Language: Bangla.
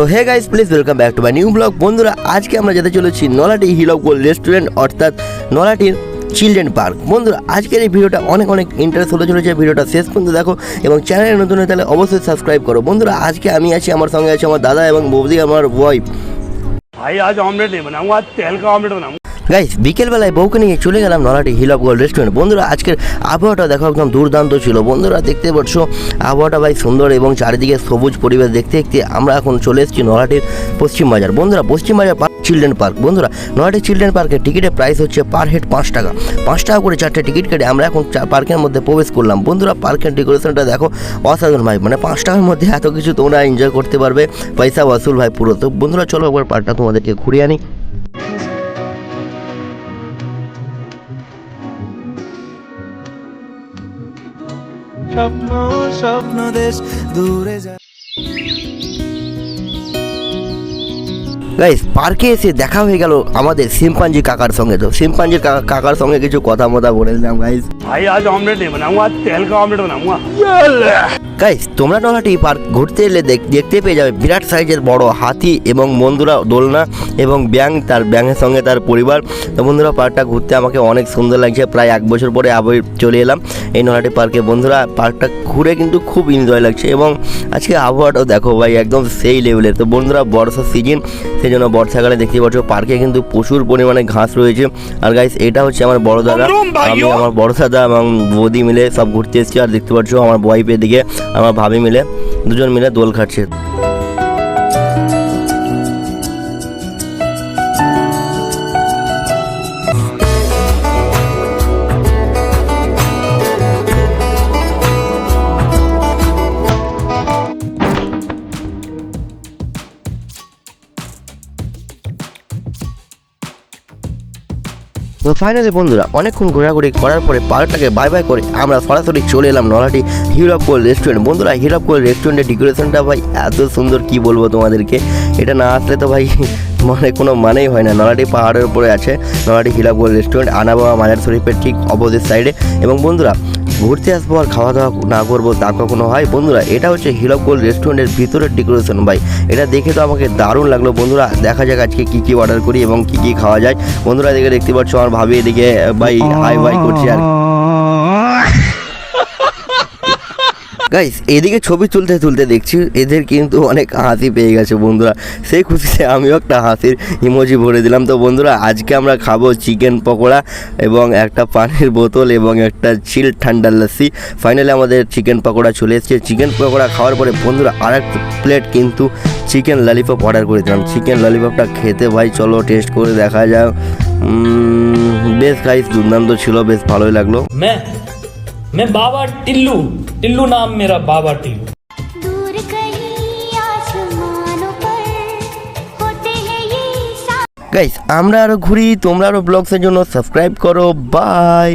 So hey guys please welcome back to my new blog বন্ধুরা, আজকে আমরা যেতে চলেছি Nalati hill of gold restaurant অর্থাৎ নলাটির চিলড্রেন পার্ক বন্ধুরা, আজকের এই ভিডিওটা অনেক অনেক ইন্টারেস্ট হতে চলেছে। ভিডিওটা শেষ পর্যন্ত দেখো এবং চ্যানেলে নতুন হয়ে তাহলে অবশ্যই সাবস্ক্রাইব করো। বন্ধুরা, আজকে আমি আছি আমার সঙ্গে আছে আমার দাদা এবং বৌদি, আমার ওয়াইফ ভাই, আজ অমলেট নেই বানাবো। আজ তেল অমলেট বানাবো। গাইস বিকেলবেলায় বউকে নিয়ে চলে গেলাম Nalati hill of gold restaurant বন্ধুরা, আজকের আবহাওয়াটা দেখো, একদম দুর্দান্ত ছিল। বন্ধুরা, দেখতে পাচ্ছ, আবহাওয়াটা ভাই সুন্দর এবং চারিদিকে সবুজ পরিবেশ দেখতে দেখতে আমরা এখন চলে এসেছি নলাটির পশ্চিম বাজার। বন্ধুরা, পশ্চিম বাজার চিলড্রেন পার্ক বন্ধুরা নলাটি চিলড্রেন পার্কের টিকিটের প্রাইস হচ্ছে পার হেড পাঁচ টাকা। পাঁচ টাকা করে চারটে টিকিট কেটে আমরা এখন পার্কের মধ্যে প্রবেশ করলাম। বন্ধুরা পার্কের ডেকোরেশনটা দেখো, অসাধারণ ভাই। মানে পাঁচ টাকার মধ্যে এত কিছু তোমরা এনজয় করতে পারবে। পয়সা ওয়াসুল ভাই পুরো। তো বন্ধুরা, চলো একবার পার্কটা তোমাদেরকে ঘুরিয়ে আনি। স্বপ্ন স্বপ্ন দেশ দূরে গাইস পার্কে এসে দেখা হয়ে গেল আমাদের সিম্পাঞ্জি কাকার সঙ্গে। তো সিম্পাঞ্জি কাকার সঙ্গে কিছু কথা মতা বলে দিলাম গাইস ভাই আজ অমলেট নেই বানাবো। তেল কা অমলেট বানাবো। গাইস তোমরা নলাটি পার্ক ঘুরতে এলে দেখ- দেখতে পেয়ে যাবে বিরাট সাইজের বড় হাতি এবং বন্ধুরা দোলনা এবং ব্যাং তার ব্যাঙের সঙ্গে তার পরিবার। তো বন্ধুরা পার্কটা ঘুরতে আমাকে অনেক সুন্দর লাগছে। প্রায় এক বছর পরে আবার চলে এলাম এই নলাটি পার্কে। বন্ধুরা পার্কটা ঘুরে কিন্তু খুব এনজয় লাগছে এবং আজকে আবহাওয়াটাও দেখো ভাই একদম সেই লেভেলের তো বন্ধুরা বর্ষার সিজন সেই জন্য বর্ষাকালে দেখতে পাচ্ছ পার্কে কিন্তু প্রচুর পরিমাণে ঘাস রয়েছে। আর গাইস এটা হচ্ছে আমার বড় দাদা। আমি আমার বড় দাদা এবং বৌদি মিলে সব ঘুরতে এসেছি। আর দেখতে পাচ্ছ আমার ওয়াইফের দিকে আমার ভাবি মিলে দুজন মিলে দোল খাচ্ছে। তো ফাইনালি বন্ধুরা, অনেকক্ষণ ঘোরাঘুরি করার পরে পার্কটাকে বাই বাই করে আমরা সরাসরি চলে এলাম নলাটি হিরপ কোল রেস্টুরেন্ট বন্ধুরা হিরপ কোল রেস্টুরেন্টের ডেকোরেশনটা ভাই এত সুন্দর, কি বলব তোমাদেরকে? এটা না আসলে তো ভাই মানে কোনো মানেই হয় না। নলাটি পাহাড়ের উপরে আছে। নলাটি গোল রেস্টুরেন্ট আনাবাবা মাজার শরীফের ঠিক অপোজিট সাইডে এবং বন্ধুরা, ঘুরতে আসব আর খাওয়া দাওয়া না করব তা কখনো হয়? বন্ধুরা, এটা হচ্ছে গোল রেস্টুরেন্টের ভিতরের ডেকোরেশন ভাই। এটা দেখে তো আমাকে দারুণ লাগল। বন্ধুরা, দেখা যাক আজকে কী কী অর্ডার করি এবং কী কী খাওয়া যায়। বন্ধুরা, এদিকে দেখতে পাচ্ছ আমার ভাবি এদিকে ভাই হাই ভাই করছে আর গাইস এদিকে ছবি তুলতে তুলতে দেখছি, এদের কিন্তু অনেক হাসি পেয়ে গেছে বন্ধুরা। সেই খুশিতে আমিও একটা হাসির ইমোজি ভরে দিলাম। তো বন্ধুরা, আজকে আমরা খাব চিকেন পকোড়া এবং একটা পানির বোতল এবং একটা চিল ঠান্ডা লাসি ফাইনালি আমাদের চিকেন পকোড়া চলে এসেছে। চিকেন পকোড়া খাওয়ার পরে বন্ধুরা আর প্লেট কিন্তু চিকেন ললিপপ অর্ডার করেছিলাম চিকেন ললিপপটা খেতে ভাই, চলো টেস্ট করে দেখা যাক। বেশ গাইস দুর্দান্ত ছিল, বেশ ভালোই লাগল। বাবা টিল্লু। टिल्लू टिल्लू नाम मेरा बाबा टिल्लू दूर कहीं आसमानों पर होते हैं ये सा গাইস আমরা আরো ঘুরি তোমরা আরো ব্লগসের জন্য সাবস্ক্রাইব করো বাই